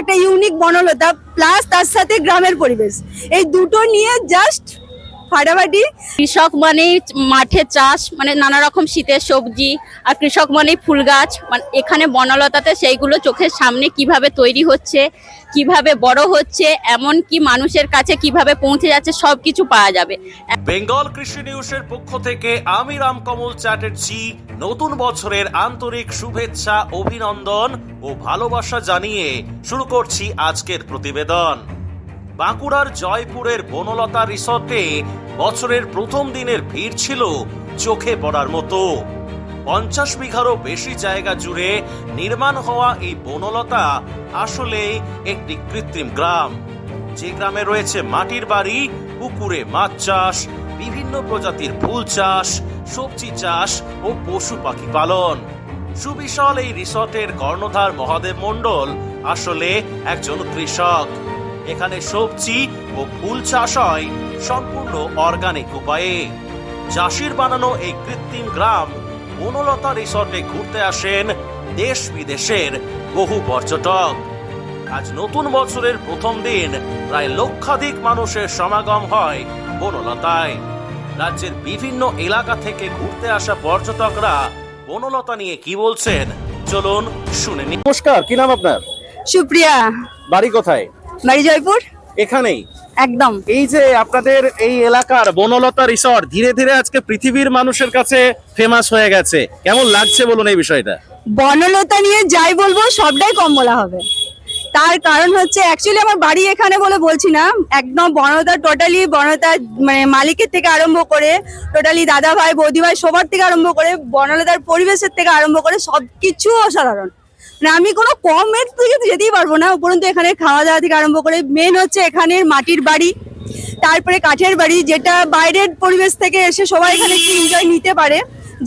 একটা unique Banalata plus তার সাথে গ্রামের পরিবেশ। এই দুটো নিয়ে জাস্ট ফাটাফাটি? কৃষক মানেই মাঠে চাষ মানে নানা রকম শীতের সবজি আর কৃষক মানেই ফুল গাছ। মানে এখানে বনলতাতে সেইগুলো চোখের সামনে কীভাবে তৈরি হচ্ছে কীভাবে বড় হচ্ছে এমন কি মানুষের কাছে কীভাবে পৌঁছে যাচ্ছে সব কিছু পাওয়া যাবে। বেঙ্গল কৃষি নিউজের পক্ষ থেকে আমি রামকমল চ্যাটার্জি নতুন বছরের আন্তরিক শুভেচ্ছা অভিনন্দন ও ভালোবাসা জানিয়ে শুরু করছি আজকের প্রতিবেদন। বাঁকুড়ার জয়পুরের বনলতা রিসর্টে বছরের প্রথম দিনের ভিড় ছিল চোখে পড়ার মতো। পঞ্চাশ বিঘারও বেশি জায়গা জুড়ে নির্মাণ হওয়া এই বনলতা আসলে একটি কৃত্রিম গ্রাম। যে গ্রামে রয়েছে মাটির বাড়ি, পুকুরে মাছ চাষ, বিভিন্ন প্রজাতির ফুল চাষ, সবজি চাষ ও পশু পাখি পালন। সুবিশাল এই রিসর্টের কর্ণধার মহাদেব মণ্ডল আসলে একজন কৃষক। এখানে সবজি ও ফুল চাষ হয় সম্পূর্ণ অর্গানিক উপায়ে। চাষির বানানো এই কৃত্রিম গ্রাম বনলতা রিসর্টে ঘুরতে আসেন দেশ বিদেশের বহু পর্যটক। আজ নতুন বছরের প্রথম দিন প্রায় লক্ষাধিক মানুষের সমাগম হয় বনলতায়। রাজ্যের বিভিন্ন এলাকা থেকে ঘুরতে আসা পর্যটকরা বনলতা নিয়ে কি বলছেন চলুন শুনে নি নমস্কার কি নাম আপনার? সুপ্রিয়া। বাড়ি কোথায়? বাড়ি জয়পুর এখানেই? একদম। এই যে আপনাদের এই এলাকার বনলতা রিসর্ট ধীরে ধীরে আজকে পৃথিবীর মানুষের কাছে ফেমাস হয়ে গেছে। কেমন লাগছে বলুন এই বিষয়টা? বনলতা নিয়ে যাই বলব সবটাই কম বলা হবে। তার কারণ হচ্ছে অ্যাকচুয়ালি আমার বাড়ি এখানে বলে বলছি না। একদম বনলতা টোটালি বনলতা মানে মালিকের থেকে আরম্ভ করে টোটালি দাদা ভাই বৌদি ভাই সবার থেকে আরম্ভ করে বনলতার পরিবেশের থেকে আরম্ভ করে সবকিছু অসাধারণ। মানে আমি কোনো কমের থেকে তো যেতেই পারব না। উপরন্তু এখানে খাওয়া দাওয়া থেকে আরম্ভ করে মেন হচ্ছে এখানের মাটির বাড়ি, তারপরে কাঠের বাড়ি, যেটা বাইরের পরিবেশ থেকে এসে সবাই এখানে একটু এনজয় নিতে পারে,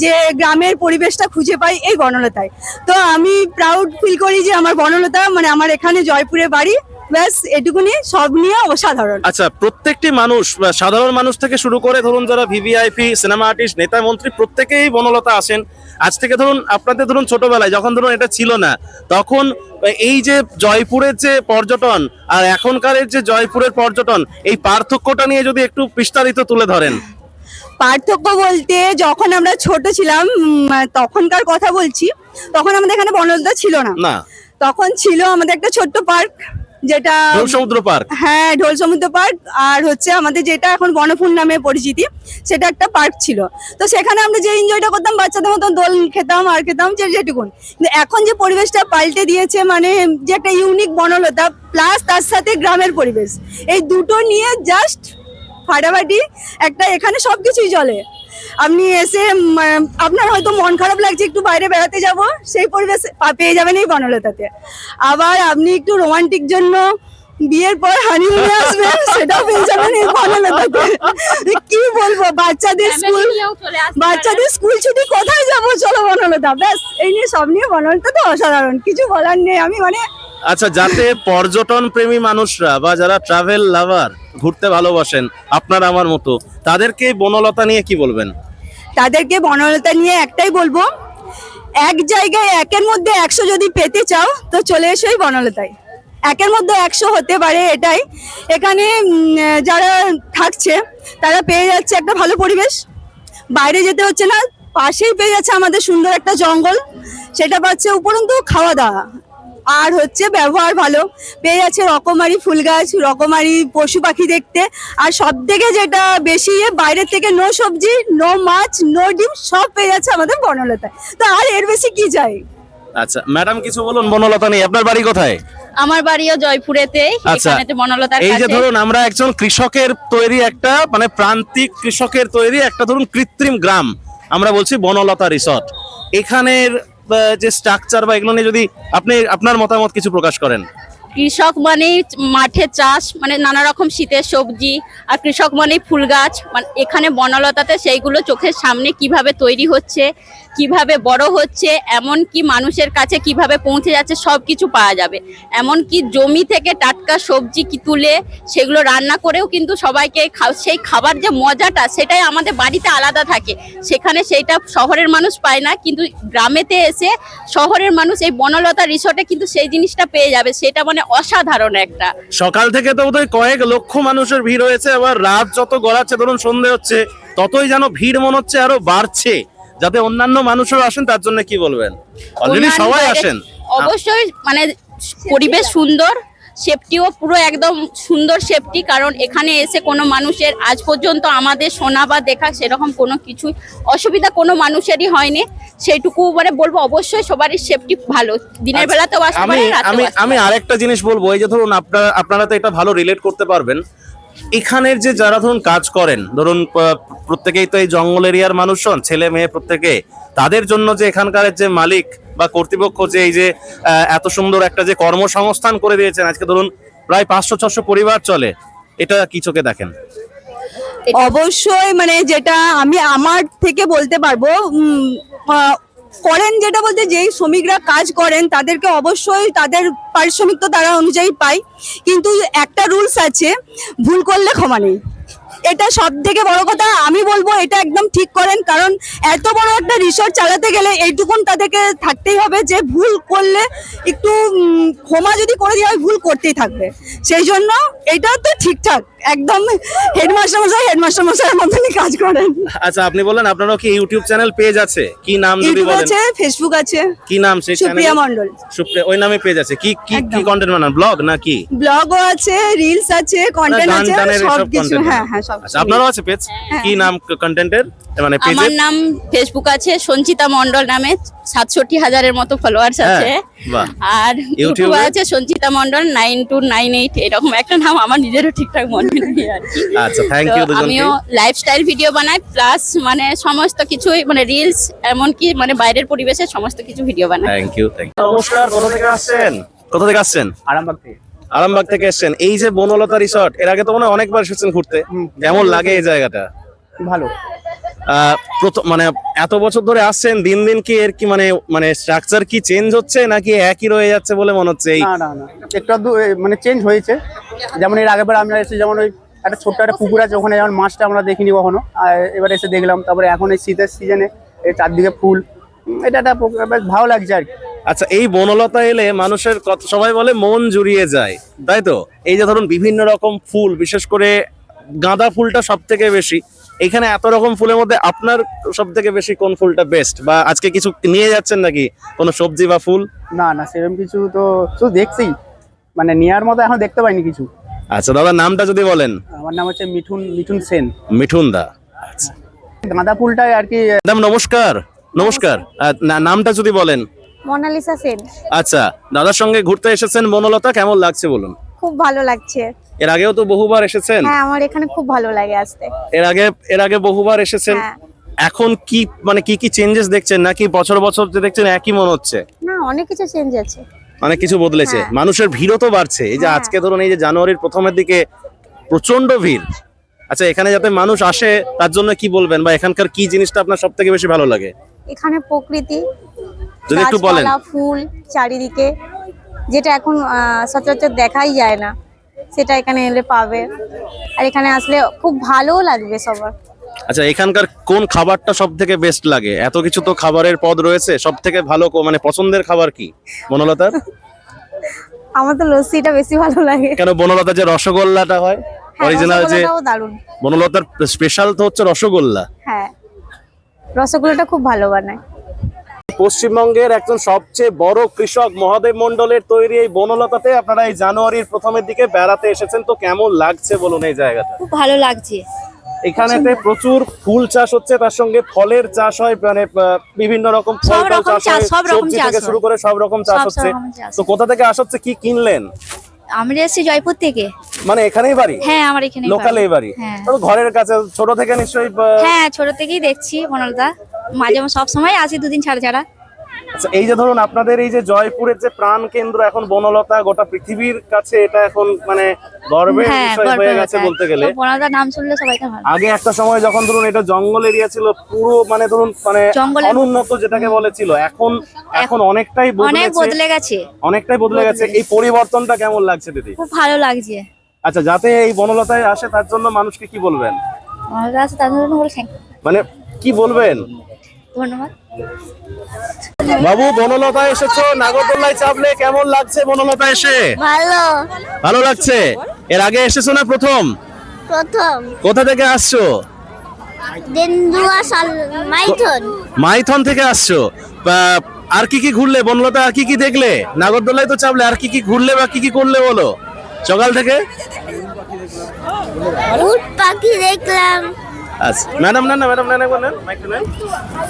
যে গ্রামের পরিবেশটা খুঁজে পাই এই বনলতায়। তো আমি প্রাউড ফিল করি যে আমার বনলতা মানে আমার এখানে জয়পুরে বাড়ি ব্যাস এটুকুনি সব নিয়ে অসাধারণ। আচ্ছা প্রত্যেকটি মানুষ সাধারণ মানুষ থেকে শুরু করে ধরুন যারা ভিভিআইপি সিনেমা আর্টিস্ট নেতা মন্ত্রী প্রত্যেকেই বনলতা আসেন। আজ থেকে ধরুন আপনাদের ধরুন ছোটবেলায় যখন ধরুন এটা ছিল না তখন এই যে জয়পুরের যে পর্যটন আর এখনকারের যে জয়পুরের পর্যটন এই পার্থক্যটা নিয়ে যদি একটু বিস্তারিত তুলে ধরেন। পার্থক্য বলতে যখন আমরা ছোট ছিলাম তখনকার কথা বলছি তখন আমাদের এখানে বনলতা ছিল না। না। তখন ছিল আমাদের একটা ছোট্ট পার্ক যেটা সমুদ্র পার্ক? হ্যাঁ ঢোল সমুদ্র পার্ক। আর হচ্ছে আমাদের যেটা এখন বনফুল নামে পরিচিতি সেটা একটা পার্ক ছিল। তো সেখানে আমরা যে এনজয়টা করতাম বাচ্চাদের মতন দোল খেতাম আর খেতাম যে যেটুকুন। কিন্তু এখন যে পরিবেশটা পাল্টে দিয়েছে মানে যে একটা ইউনিক বনলতা প্লাস তার সাথে গ্রামের পরিবেশ। এই দুটো নিয়ে জাস্ট ফাটাফাটি একটা এখানে সবকিছুই চলে। আপনি এসে আপনার হয়তো মন খারাপ লাগছে একটু বাইরে বেড়াতে যাব। সেই পরিবেশ পেয়ে যাবেন এই বনলতাতে। আবার আপনি একটু রোমান্টিক জন্য বিয়ের পর হানিমুনে আসবেন সেটাও পেয়ে যাবেন এই বনলতাতে। কি বলব বাচ্চাদের স্কুল বাচ্চাদের স্কুল ছুটি কোথায় যাব? চলো বনলতা। ব্যাস এই নিয়ে সব নিয়ে বনলতা তো অসাধারণ। কিছু বলার নেই। আমি মানে আচ্ছা যাতে পর্যটন প্রেমী মানুষরা বা যারা ট্রাভেল লাভার ঘুরতে ভালোবাসেন, আপনার আমার মতো, তাদেরকে বনলতা নিয়ে কি বলবেন? তাদেরকে বনলতা নিয়ে একটাই বলব, এক জায়গায় একের মধ্যে একশো যদি পেতে চাও, তো চলে এসো এই বনলতায়। একের মধ্যে একশো হতে পারে এটাই। এখানে যারা থাকছে, তারা পেয়ে যাচ্ছে একটা ভালো পরিবেশ। বাইরে যেতে হচ্ছে না, পাশেই পেয়ে যাচ্ছে আমাদের সুন্দর একটা জঙ্গল। সেটা পাচ্ছে উপরন্তু খাওয়া দাওয়া। আর হচ্ছে ব্যবহার ভালো। পেয়ে যাচ্ছে রকমারি ফুল গাছ রকমারি পশু পাখি দেখতে। আর সব থেকে যেটা বেশি বাইরের থেকে নো সবজি নো মাছ নো ডিম সব পেয়ে যাচ্ছে আমাদের বনলতায় তো আর এর বেশি কি চাই? আচ্ছা ম্যাডাম কিছু বলুন বনলতা নেই আপনার বাড়ি কোথায়? আমার বাড়িও জয়পুরেতে আচ্ছা এখানেতে বনলতার এই যে ধরুন আমরা একজন কৃষকের তৈরি একটা মানে প্রান্তিক কৃষকের তৈরি একটা ধরুন কৃত্রিম গ্রাম। আমরা বলছি বনলতা রিসর্ট। এখানের যে স্ট্রাকচার বা এগুলো নিয়ে যদি আপনি আপনার মতামত কিছু প্রকাশ করেন। কৃষক মানেই মাঠে চাষ মানে নানা রকম শীতের সবজি আর কৃষক মানেই ফুল গাছ। মানে এখানে বনলতাতে সেইগুলো চোখের সামনে কীভাবে তৈরি হচ্ছে, কীভাবে বড় হচ্ছে এমন কি মানুষের কাছে কীভাবে পৌঁছে যাচ্ছে সব কিছু পাওয়া যাবে। এমন কি জমি থেকে টাটকা সবজি কি তুলে সেগুলো রান্না করেও কিন্তু সবাইকে সেই খাবার যে মজাটা সেটাই আমাদের বাড়িতে আলাদা থাকে। সেখানে সেইটা শহরের মানুষ পায় না, কিন্তু গ্রামেতে এসে শহরের মানুষ এই বনলতা রিসর্টে কিন্তু সেই জিনিসটা পেয়ে যাবে। সেটা মানে মানে অসাধারণ একটা। সকাল থেকে তো বোধহয় কয়েক লক্ষ মানুষের ভিড় হয়েছে আবার রাত যত গড়াচ্ছে ধরুন সন্ধে হচ্ছে ততই যেন ভিড় মনে হচ্ছে আরও বাড়ছে যাতে অন্যান্য মানুষরা আসেন তার জন্য কি বলবেন? অলরেডি সবাই আসেন। অবশ্যই মানে পরিবেশ সুন্দর সেফটিও পুরো একদম সুন্দর সেফটি কারণ এখানে এসে কোনো মানুষের আজ পর্যন্ত আমাদের শোনা বা দেখা সেরকম কোনো কিছু অসুবিধা কোনো মানুষেরই হয়নি। সেইটুকু মানে বলব অবশ্যই সবারই সেফটি ভালো। দিনের আচ্ছা, বেলাতেও আসতে আমি পারে আমি আমি আরেকটা জিনিস বলব এই যে ধরুন আপনারা আপনারা তো এটা ভালো রিলেট করতে পারবেন। এখানের যে যারা ধরুন কাজ করেন ধরুন প্রত্যেকেই তো এই জঙ্গল এরিয়ার মানুষ হন ছেলে মেয়ে প্রত্যেকে তাদের জন্য যে এখানকার যে মালিক বা কর্তৃপক্ষ যে এই যে এত সুন্দর একটা যে কর্মসংস্থান করে দিয়েছেন, আজকে ধরুন প্রায় পাঁচশো, ছশো পরিবার চলে, এটা কি চোখে দেখেন? অবশ্যই মানে যেটা আমি আমার থেকে বলতে পারব করেন যেটা বলতে, যেই শ্রমিকরা কাজ করেন, তাদেরকে অবশ্যই তাদের পারিশ্রমিক তো তারা অনুযায়ী পায়, কিন্তু একটা রুলস আছে, ভুল করলে ক্ষমা নেই। এটা সব থেকে বড় কথা, আমি বলব এটা একদম ঠিক করেন, কারণ এত বড় একটা রিসোর্ট চালাতে গেলে এইটুকুন তাদেরকে থাকতেই হবে যে ভুল করলে একটু ক্ষমা যদি করে দেওয়া হয়, ভুল করতেই থাকবে। সেই জন্য এটা তো ঠিকঠাক। একদম হেডমাস্টার মশাই হেডমাস্টার মশাইয়ের মতনই কাজ করেন। আচ্ছা আপনি বললেন আপনারও কি ইউটিউব চ্যানেল পেজ আছে? কি নাম যদি ইউটিউব বলেন? আছে ফেসবুক আছে কি নাম সেই সুপ্রিয়া চ্যানেল মন্ডল সুপ্রিয়া ওই নামে পেজ আছে। কি কি কি একদম। কন্টেন্ট বানান? ব্লগ না কি ব্লগও আছে রিলস আছে কন্টেন্ট গান আছে টানের সব কিছু content হ্যাঁ হ্যাঁ সব আচ্ছা আপনারও আছে পেজ? কি নাম কন্টেন্টের মানে পেজের আমার নাম ফেসবুক আছে সঞ্চিতা মন্ডল নামে সাতষট্টি হাজারের মতো ফলোয়ার্স হ্যাঁ, আছে। আর ইউটিউবে? আছে Sanchita Mondal nine two nine eight এরকম একটা নাম আমার নিজেরও ঠিকঠাক মনে নেই আর কি। আচ্ছা থ্যাংক ইউ আমিও লাইফস্টাইল ভিডিও বানাই প্লাস মানে সমস্ত কিছুই মানে রিলস এমনকি মানে বাইরের পরিবেশের সমস্ত কিছু ভিডিও বানাই। থ্যাংক ইউ থ্যাংক ইউ নমস্কার কোথা থেকে আসছেন? কোথা থেকে আসছেন? আরামবাগ থেকে। আরামবাগ থেকে এসেছেন। এই যে বনলতা রিসর্ট এর আগে তো মনে হয় অনেকবার এসেছেন ঘুরতে। কেমন লাগে এই জায়গাটা? ভালো। প্রথম মানে এত বছর ধরে আসছেন দিন দিন কি এর কি মানে মানে স্ট্রাকচার কি চেঞ্জ হচ্ছে নাকি একই রয়ে যাচ্ছে বলে মনে হচ্ছে এই না না না। একটু মানে চেঞ্জ হয়েছে। যেমন এর আগের বার আমরা এসে যেমন ওই একটা ছোট্ট একটা পুকুর আছে ওখানে যেমন মাছটা আমরা দেখিনি কখনো। আর এবার এসে দেখলাম তারপরে এখন এই শীতের সিজনে এই চারদিকে ফুল। এটা একটা বেশ ভালো লাগছে আর কি। আচ্ছা এই বনলতা এলে মানুষের কত সবাই বলে মন জুড়িয়ে যায় তাই তো? এই যে ধরুন বিভিন্ন রকম ফুল বিশেষ করে গাঁদা ফুলটা সব থেকে বেশি। এখানে এত রকম ফুলের মধ্যে আপনার সব থেকে বেশি কোন ফুলটা বেস্ট বা আজকে কিছু নিয়ে যাচ্ছেন নাকি? কোনো সবজি বা ফুল? না না সেরকম কিছু তো শুধু দেখছি। মানে নেওয়ার মতো এখন দেখতে পাইনি কিছু। আচ্ছা দাদা নামটা যদি বলেন। আমার নাম হচ্ছে মিঠুন মিঠুন সেন। মিঠুন দা আচ্ছা। গাঁদা ফুলটাই আর কি ম্যাডাম নমস্কার নমস্কার। না- নামটা যদি বলেন। মোনালিসা সেন। আচ্ছা দাদার সঙ্গে ঘুরতে এসেছেন বনলতা কেমন লাগছে বলুন? খুব ভালো লাগছে। এর আগেও তো বহুবার এসেছেন? হ্যাঁ আমার এখানে খুব ভালো লাগে আসতে। এর আগে এর আগে বহুবার এসেছেন। হ্যাঁ। এখন কি মানে কি কি চেঞ্জেস দেখছেন? নাকি বছর বছর যে দেখছেন একই মনে হচ্ছে? না অনেক কিছু চেঞ্জ আছে। অনেক কিছু বদলেছে। হ্যাঁ। মানুষের ভিড়ও তো বাড়ছে। এই যে হ্যাঁ। আজকে ধরুন এই যে জানুয়ারির প্রথমের দিকে প্রচণ্ড ভিড়। আচ্ছা এখানে যাতে মানুষ আসে তার জন্য কি বলবেন? বা এখানকার কি জিনিসটা আপনার সব থেকে বেশি ভালো লাগে? এখানে প্রকৃতি যদি একটু বলেন। ফুল চারিদিকে যেটা এখন সচরাচর দেখাই যায় না। সেটা এখানে এলে পাবে। আর এখানে আসলে খুব ভালোও লাগবে সবার। আচ্ছা এখানকার কোন খাবারটা সব থেকে বেস্ট লাগে? এত কিছু তো খাবারের পদ রয়েছে সব থেকে ভালো মানে পছন্দের খাবার কি? বনলতার? আমার তো লস্যিটা বেশি ভালো লাগে। কেন বনলতা যে রসগোল্লাটা হয়? হ্যাঁ অরিজিনাল যে রসগোল্লাটাও বনলতার স্পেশাল তো হচ্ছে রসগোল্লা। হ্যাঁ। রসগোল্লাটা খুব ভালো বানায়। পশ্চিমবঙ্গের একজন সবচেয়ে বড় কৃষক মহাদেব মন্ডলের তৈরি এই বনলতাতে আপনারা এই জানুয়ারির প্রথমের দিকে বেড়াতে এসেছেন। তো কেমন লাগছে বলুন এই জায়গাটা? খুব ভালো লাগছে। এখানেতে প্রচুর ফুল চাষ হচ্ছে তার সঙ্গে ফলের চাষ হয় মানে বিভিন্ন রকম ফল সব টল রকম চাষ হয় সব সবজি থেকে শুরু করে সব রকম চাষ হচ্ছে। তো কোথা থেকে আসা হচ্ছে কি কিনলেন? আমরা এসেছি জয়পুর থেকে। মানে এখানেই বাড়ি? হ্যাঁ আমার এখানে লোকাল এই বাড়ি। হ্যাঁ। ঘরের কাছে ছোট থেকে নিশ্চয়ই হ্যাঁ ছোট থেকেই দেখছি মনোলতা মাঝে সব সময় আসি দুদিন ছাড়া ছাড়া। আচ্ছা এই যে ধরুন আপনাদের এই যে জয়পুরের যে প্রাণ কেন্দ্র এখন বনলতা গোটা পৃথিবীর কাছে এটা এখন মানে গর্বের হ্যাঁ বিষয় হয়ে গেছে বলতে গেলে। মনোলতার নাম শুনলে সবাইকে ভালো। আগে একটা সময় যখন ধরুন এটা জঙ্গল এরিয়া ছিল পুরো মানে ধরুন মানে অনুন্নত যেটাকে বলেছিল এখন এখন অনেকটাই অনেক বদলে গেছে। অনেকটাই বদলে গেছে। এই পরিবর্তনটা কেমন লাগছে দিদি? খুব ভালো লাগছে। আচ্ছা যাতে এই বনলতায় আসে তার জন্য মানুষকে কি বলবেন? মনোলতা আছে তার জন্য মানে কি বলবেন? ধন্যবাদ। বাবু বনলতা এসেছ। নাগরদোল্লায় চাপলে কেমন লাগছে বনলতা এসে? ভালো। ভালো লাগছে? এর আগে এসেছ না প্রথম? প্রথম। কোথা থেকে আসছো? মাইথন। মাইথন থেকে আসছো। আর কি কি ঘুরলে? বনলতা আর কি কি দেখলে? নাগরদোলায় তো চাপলে আর কি কি ঘুরলে বা কি কি করলে বলো? সকাল থেকে? উট পাখি দেখলাম। আচ্ছা ম্যাডাম না না ম্যাডাম না না নেন।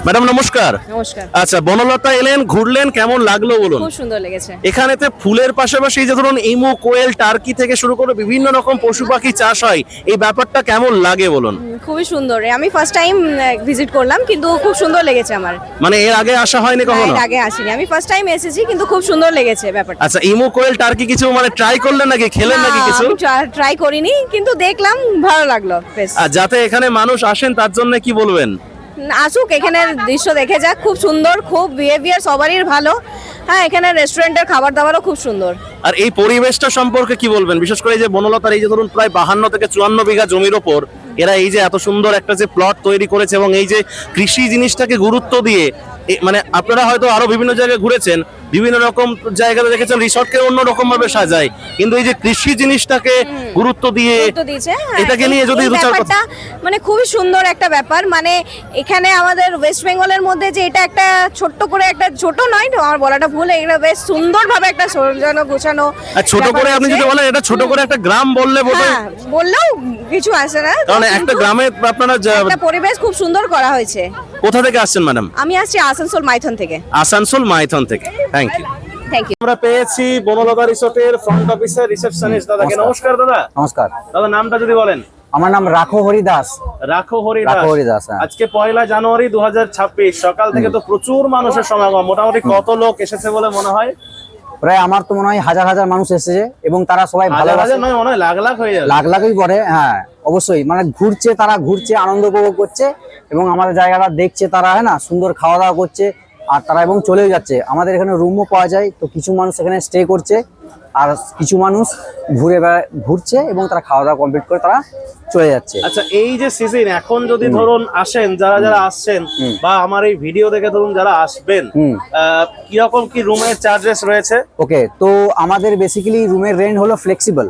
ম্যাডাম নমস্কার। নমস্কার। আচ্ছা বনলতা এলেন ঘুরলেন কেমন লাগল বলুন? খুব সুন্দর লেগেছে। এখানেতে ফুলের পাশাপাশি যে ধরুন ইমু কোয়েল টার্কি থেকে শুরু করে বিভিন্ন রকম পশু পাখি চাষ হয় এই ব্যাপারটা কেমন লাগে বলুন? খুবই সুন্দর। আমি ফার্স্ট টাইম ভিজিট করলাম কিন্তু খুব সুন্দর লেগেছে আমার। মানে এর আগে আসা হয়নি কখনো এর আগে আসিনি। আমি ফার্স্ট টাইম এসেছি কিন্তু খুব সুন্দর লেগেছে ব্যাপারটা। আচ্ছা ইমু কোয়েল টার্কি কিছু মানে ট্রাই করলেন নাকি? খেলেন নাকি কিছু? ট্রাই করিনি কিন্তু দেখলাম ভালো লাগল আর যাতে এখানে মানুষ আসেন তার জন্য কি বলবেন? আসুক এখানের দৃশ্য দেখে যাক। খুব সুন্দর খুব বিহেভিয়ার সবারই ভালো। হ্যাঁ এখানে রেস্টুরেন্টের খাবার দাবারও খুব সুন্দর। আর এই পরিবেশটা সম্পর্কে কি বলবেন? বিশেষ করে এই যে বনলতার এই যে ধরুন প্রায় বাহান্ন থেকে চুয়ান্ন বিঘা জমির ওপর এরা এই যে এত সুন্দর একটা যে প্লট তৈরি করেছে এবং এই যে কৃষি জিনিসটাকে গুরুত্ব দিয়ে মানে আপনারা হয়তো আরও বিভিন্ন জায়গায় ঘুরেছেন বিভিন্ন রকম জায়গাতে দেখেছেন রিসর্টকে অন্যরকম ভাবে সাজায়। কিন্তু এই যে কৃষি জিনিসটাকে গুরুত্ব দিয়ে হ্যাঁ, এটাকে নিয়ে যদি এই দু চার কথা মানে খুবই সুন্দর একটা ব্যাপার। মানে এখানে আমাদের ওয়েস্ট বেঙ্গলের মধ্যে যে এটা একটা ছোট্ট করে একটা ছোট নয় আমার বলাটা ভুল এটা বেশ সুন্দরভাবে একটা সাজানো গোছানো আর ছোট করে আপনি যদি বলেন এটা ছোট করে একটা গ্রাম বললে বোধ হ্যাঁ বললেও কিছু আসে না। কারণ একটা গ্রামে আপনারা একটা পরিবেশ খুব সুন্দর করা হয়েছে। কোথা থেকে আসছেন ম্যাডাম আমি আসছি আসানসোল মাইথন থেকে। আসানসোল মাইথন থেকে। থ্যাংক ইউ আমরা পেয়েছি বনলতা রিসোর্টের ফ্রন্ট অফিসার রিসেপশনিস্ট দাদাকে নমস্কার। দাদা? নমস্কার। দাদা নামটা যদি বলেন। আমার নাম রাখো হরি দাস রাখো হরি রাখো হরি দাস, হ্যাঁ। আজকে পয়লা জানুয়ারি দু হাজার ছাব্বিশ। সকাল থেকে তো প্রচুর মানুষের সমাগম। মোটামুটি কত লোক এসেছে বলে মনে হয়? প্রায় আমার তো মনে হয় হাজার হাজার মানুষ এসেছে এবং তারা সবাই ভালো লাখ লাখ হয়ে যাবে। লাখ লাখই পরে হ্যাঁ অবশ্যই। মানে ঘুরছে তারা ঘুরছে আনন্দ উপভোগ করছে এবং আমাদের জায়গাটা দেখছে তারা হ্যাঁ না? সুন্দর খাওয়া দাওয়া করছে আর তারা এবং চলেও যাচ্ছে। আমাদের এখানে রুমও পাওয়া যায় তো কিছু মানুষ এখানে স্টে করছে আর কিছু মানুষ ঘুরে ঘুরছে এবং তারা খাওয়া দাওয়া কমপ্লিট করে তারা চলে যাচ্ছে। আচ্ছা এই যে সিজন এখন যদি ধরুন আসেন যারা যারা আসছেন বা আমার এই ভিডিও দেখে ধরুন যারা আসবেন কীরকম কি রুমের চার্জেস রয়েছে? ওকে তো আমাদের বেসিক্যালি রুমের রেন্ট হলো ফ্লেক্সিবল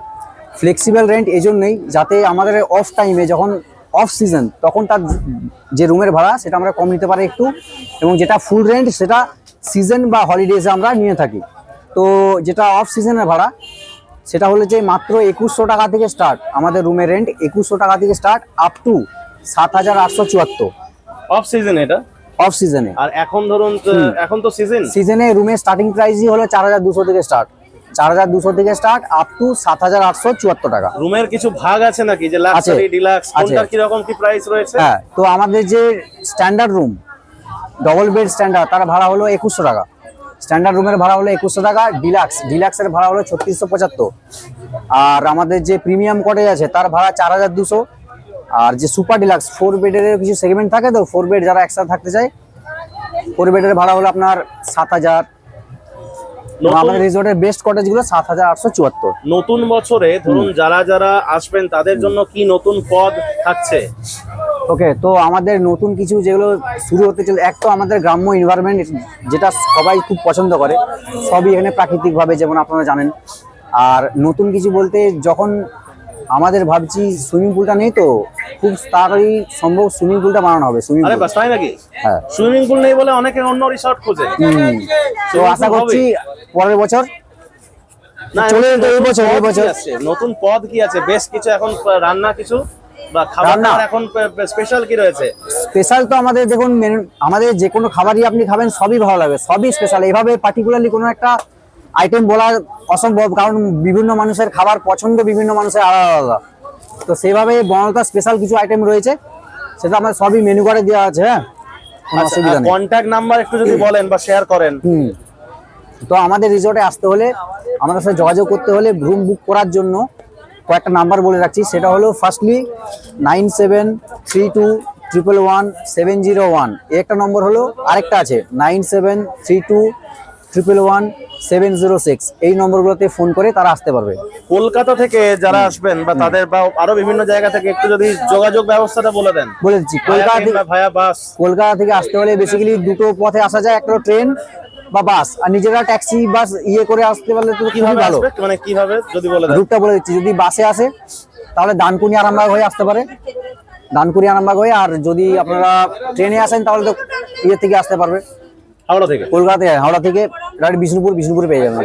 ফ্লেক্সিবল রেন্ট এই জন্যই যাতে আমাদের অফ টাইমে যখন অফ সিজন তখন তার যে রুমের ভাড়া সেটা আমরা কম নিতে পারি একটু। এবং যেটা ফুল রেন্ট সেটা সিজন বা হলিডেজে আমরা নিয়ে থাকি। তো যেটা অফ সিজনের ভাড়া সেটা হলো যে মাত্র একুশশো টাকা থেকে স্টার্ট আমাদের রুমের রেন্ট একুশশো টাকা থেকে স্টার্ট আপ টু সাত হাজার আটশো চুয়াত্তর। অফ সিজন এটা? অফ সিজনে আর এখন ধরুন এখন তো সিজন সিজনে রুমের স্টার্টিং প্রাইসই হলো চার হাজার দুশো থেকে স্টার্ট চার হাজার দুশো থেকে স্টার্ট আপ টু সাত হাজার আটশো চুয়াত্তর টাকা। রুমের কিছু ভাগ আছে নাকি? যে লাক্সারি। ডিলাক্স। কোনটার কি রকম কি প্রাইস রয়েছে? হ্যাঁ তো আমাদের যে standard room double bed standard তার ভাড়া হলো একুশশো টাকা। স্ট্যান্ডার্ড রুমের ভাড়া হলো একুশশো টাকা ডিলাক্স ডিলাক্সের ভাড়া হলো ছত্রিশশো পঁচাত্তর। আর আমাদের যে প্রিমিয়াম কটেজ আছে তার ভাড়া চার হাজার দুশো। আর যে সুপার ডিলাক্স ফোর বেডের কিছু সেগমেন্ট থাকে তো ফোর বেড যারা একসাথে থাকতে চায় ফোর বেডের ভাড়া হলো আপনার সাত হাজার। আমাদের রিসোর্টের বেস্ট কটেজগুলো সাত হাজার আটশো চুয়াত্তর। নতুন বছরে ধরুন যারা যারা আসবেন তাদের জন্য কি নতুন পদ থাকছে? ওকে তো আমাদের নতুন কিছু যেগুলো শুরু হতে চলে এক তো আমাদের গ্রাম্য এনভায়রনমেন্ট যেটা সবাই খুব পছন্দ করে সবই এখানে প্রাকৃতিকভাবে যেমন আপনারা জানেন। আর নতুন কিছু বলতে যখন আমাদের ভাবছি সুইমিং পুলটা নেই তো খুব তাড়াতাড়ি সম্ভব সুইমিং পুলটা বানানো হবে সুইমিং আরে বাস তাই নাকি? হ্যাঁ। সুইমিং পুল নেই বলে অনেকে অন্য রিসর্ট খোঁজে। তো আশা করছি পরের বছর। না, চলে এমনি এই বছর, এই বছর। নতুন পদ কি আছে? বেশ কিছু এখন রান্না কিছু? বা খাবার এখন স্পেশাল কি রয়েছে? স্পেশাল তো আমাদের দেখুন আমাদের যে কোনো খাবারই আপনি খাবেন সবই ভালো লাগবে সবই স্পেশাল এইভাবে পার্টিকুলারলি কোনো একটা আইটেম বলা অসম্ভব কারণ বিভিন্ন মানুষের খাবার পছন্দ বিভিন্ন মানুষের আলাদা আলাদা। তো সেইভাবে বনলতা স্পেশাল কিছু আইটেম রয়েছে সেটা আমাদের সবই মেনু করে দেওয়া আছে হ্যাঁ? কোনো কন্ট্যাক্ট নাম্বার একটু যদি বলেন বা শেয়ার করেন। হুম। তো আমাদের রিসোর্টে আসতে হলে আমাদের সাথে যোগাযোগ করতে হলে রুম বুক করার জন্য কয়েকটা নাম্বার বলে রাখছি সেটা হলো firstly nine seven three two triple one seven zero one একটা নম্বর হলো আরেকটা আছে nine seven three two triple one seven zero six এই নম্বরগুলোতে ফোন করে তারা আসতে পারবে। কলকাতা থেকে যারা আসবেন বা তাদের বা আরও বিভিন্ন জায়গা থেকে একটু যদি যোগাযোগ ব্যবস্থাটা বলে দেন। বলে দিচ্ছি কলকাতা থেকে ভায়া বাস। কলকাতা থেকে আসতে হলে বেসিক্যালি দুটো পথে আসা যায় একটা ট্রেন বা বাস। আর নিজেরা ট্যাক্সি বাস ইয়ে করে আসতে পারলে তো কীভাবে ভালো। মানে কীভাবে? যদি বলে দেন। রুটটা বলে দিচ্ছি যদি বাসে আসে তাহলে দানকুনি আরামবাগ হয়ে আসতে পারে। দানকুনি আরামবাগ হয়ে আর যদি আপনারা ট্রেনে আসেন তাহলে তো ইয়ে থেকে আসতে পারবে। হাওড়া থেকে? কলকাতা থেকে হাওড়া থেকে ডাইরেক্ট বিষ্ণুপুর বিষ্ণুপুরে পেয়ে যাবেন।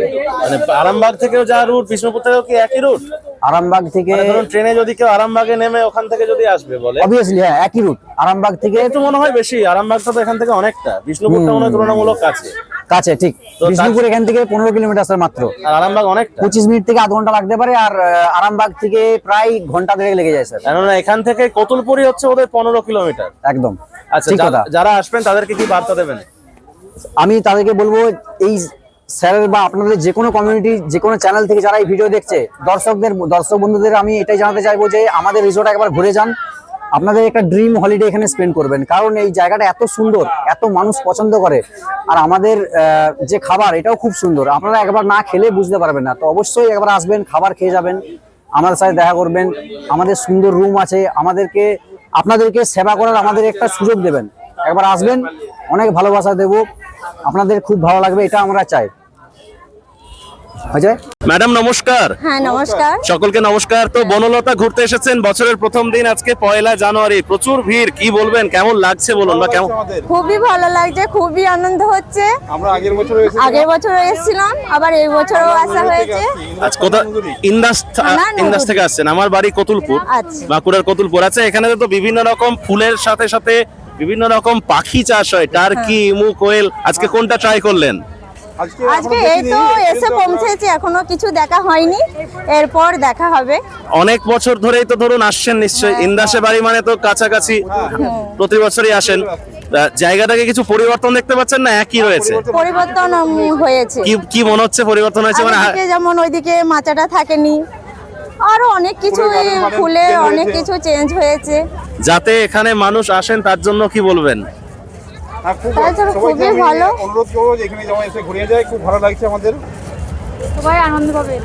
মানে আরামবাগ থেকেও যা রুট বিষ্ণুপুর থেকেও কি একই রুট? আরামবাগ থেকে মানে ধরুন ট্রেনে যদি কেউ আরামবাগে নেমে ওখান থেকে যদি আসবে বলে। অবভিয়াসলি হ্যাঁ একই রুট। আরামবাগ থেকে একটু মনে হয় বেশি আরামবাগটা তো এখান থেকে অনেকটা। বিষ্ণুপুরটা মনে হয় তুলনামূলক কাছে। কাছে ঠিক। বিষ্ণুপুর এখান থেকে পনেরো কিলোমিটার মাত্র। আর আরামবাগ অনেকটা। পঁচিশ মিনিট থেকে আধ ঘণ্টা লাগতে পারে আর আরামবাগ থেকে প্রায় ঘণ্টা দেড়েক লেগে যায় স্যার। কেননা এখান থেকে কতুলপুরি হচ্ছে ওদের পনেরো কিলোমিটার। একদম। আচ্ছা যারা আসবেন তাদেরকে কি বার্তা দেবেন? আমি তাদেরকে বলব, এই স্যারের বা আপনাদের যে কোনো কমিউনিটি যে কোনো চ্যানেল থেকে যারা এই ভিডিও দেখছে, দর্শকদের, দর্শক বন্ধুদের আমি এটাই জানাতে চাইব যে আমাদের রিসোর্ট একবার ঘুরে যান। আপনাদের একটা ড্রিম হলিডে এখানে স্পেন্ড করবেন। কারণ এই জায়গাটা এত সুন্দর, এত মানুষ পছন্দ করে। আর আমাদের যে খাবার, এটাও খুব সুন্দর। আপনারা একবার না খেলে বুঝতে পারবেন না। তো অবশ্যই একবার আসবেন, খাবার খেয়ে যাবেন আমাদের সাথে দেখা করবেন। আমাদের সুন্দর রুম আছে। আমাদেরকে, আপনাদেরকে সেবা করার আমাদের একটা সুযোগ দেবেন। একবার আসবেন, অনেক ভালোবাসা দেব। আপনাদের খুব ভালো লাগবে এটা আমরা চাই। ম্যাডাম নমস্কার। হ্যাঁ নমস্কার। সকলকে নমস্কার। তো বনলতা ঘুরতে এসেছেন বছরের প্রথম দিন আজকে পয়লা জানুয়ারি। প্রচুর ভিড় কি বলবেন? কেমন লাগছে বলুন বা কেমন? খুবই ভালো লাগছে খুবই আনন্দ হচ্ছে। আমরা আগের বছর আগের এসেছিলাম আবার এই বছরও আসা হয়েছে। আজ কোথা ইন্দাস না, ইন্দাস থেকে আসছেন। আমার বাড়ি কতুলপুর আচ্ছা। বাঁকুড়ার কতুলপুর। আচ্ছা এখানে তো বিভিন্ন রকম ফুলের সাথে সাথে বিভিন্ন রকম পাখি চাষ হয় টার্কি ইমু কোয়েল। আজকে কোনটা ট্রাই করলেন? আজকে এই তো এসে পৌঁছেছি এখনও কিছু দেখা হয়নি। এরপর দেখা হবে। অনেক বছর ধরেই তো ধরুন আসছেন নিশ্চয়ই। ইন্দাসে বাড়ি মানে তো কাছাকাছি প্রতি বছরই আসেন। জায়গাটাকে কিছু পরিবর্তন দেখতে পাচ্ছেন না? একই রয়েছে? পরিবর্তন হয়েছে। কি কি মনে হচ্ছে পরিবর্তন হয়েছে? মানে যেমন ওইদিকে মাচাটা থাকেনি আরও অনেক কিছু ফুলে অনেক কিছু চেঞ্জ হয়েছে। যাতে এখানে মানুষ আসেন তার জন্য কি বলবেন? হ্যাঁ, খুবই ভালো। অনুরোধ করব যে এখানে যেমন এসে ঘুরে যায় খুব ভালো লাগছে আমাদের। সবাই আনন্দ পাবে।